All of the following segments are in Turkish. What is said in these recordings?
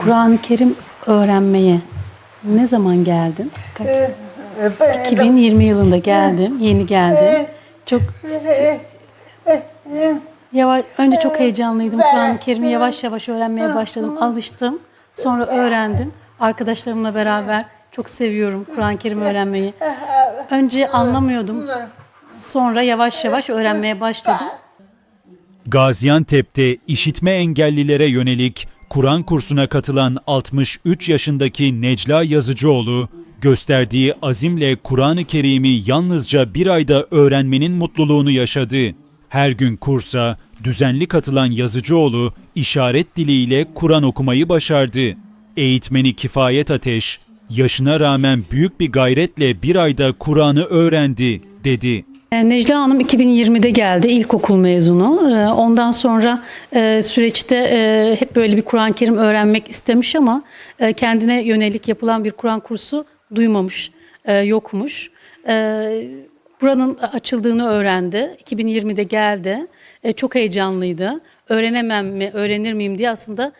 Kur'an-ı Kerim öğrenmeye ne zaman geldin? Kaç? Ee, ben- 2020 yılında geldim, yeni geldim. Çok yavaş, önce çok heyecanlıydım. Kur'an-ı Kerim'i yavaş yavaş öğrenmeye başladım, alıştım. Sonra öğrendim. Arkadaşlarımla beraber çok seviyorum Kur'an-ı Kerim öğrenmeyi. Önce anlamıyordum. Sonra yavaş yavaş öğrenmeye başladım. Gaziantep'te işitme engellilere yönelik Kur'an kursuna katılan 63 yaşındaki Necla Yazıcıoğlu, gösterdiği azimle Kur'an-ı Kerim'i yalnızca bir ayda öğrenmenin mutluluğunu yaşadı. Her gün kursa düzenli katılan Yazıcıoğlu işaret diliyle Kur'an okumayı başardı. Eğitmeni Kifayet Ateş, yaşına rağmen büyük bir gayretle bir ayda Kur'an'ı öğrendi, dedi. E, Necla Hanım 2020'de geldi, ilkokul mezunu. E, Ondan sonra e, süreçte e, hep böyle bir Kur'an-ı Kerim öğrenmek istemiş ama e, kendine yönelik yapılan bir Kur'an kursu duymamış, yokmuş. Buranın açıldığını öğrendi. 2020'de geldi. Çok heyecanlıydı. Öğrenemem mi, öğrenir miyim diye aslında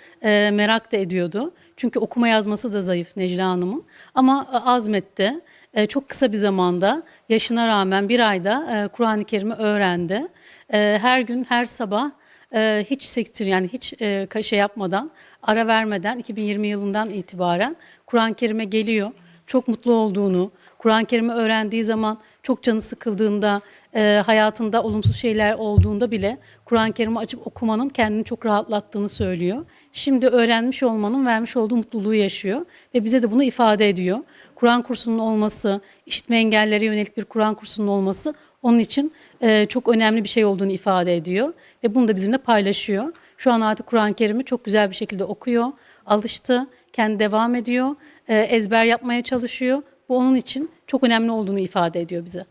merak da ediyordu. Çünkü okuma yazması da zayıf Necla Hanım'ın. Ama azmetti. E, çok kısa bir zamanda yaşına rağmen bir ayda e, Kur'an-ı Kerim'i öğrendi. E, her gün, her sabah e, hiç sektir yani hiç e, şey yapmadan, ara vermeden 2020 yılından itibaren Kur'an-ı Kerim'e geliyor. Çok mutlu olduğunu, Kur'an-ı Kerim'i öğrendiği zaman çok canı sıkıldığında, e, hayatında olumsuz şeyler olduğunda bile Kur'an-ı Kerim'i açıp okumanın kendini çok rahatlattığını söylüyor. Şimdi öğrenmiş olmanın vermiş olduğu mutluluğu yaşıyor ve bize de bunu ifade ediyor. Kur'an kursunun olması, işitme engellere yönelik bir Kur'an kursunun olması onun için e, çok önemli bir şey olduğunu ifade ediyor ve bunu da bizimle paylaşıyor. Şu an artık Kur'an-ı Kerim'i çok güzel bir şekilde okuyor, alıştı, kendi devam ediyor, e, ezber yapmaya çalışıyor. Bu onun için çok önemli olduğunu ifade ediyor bize.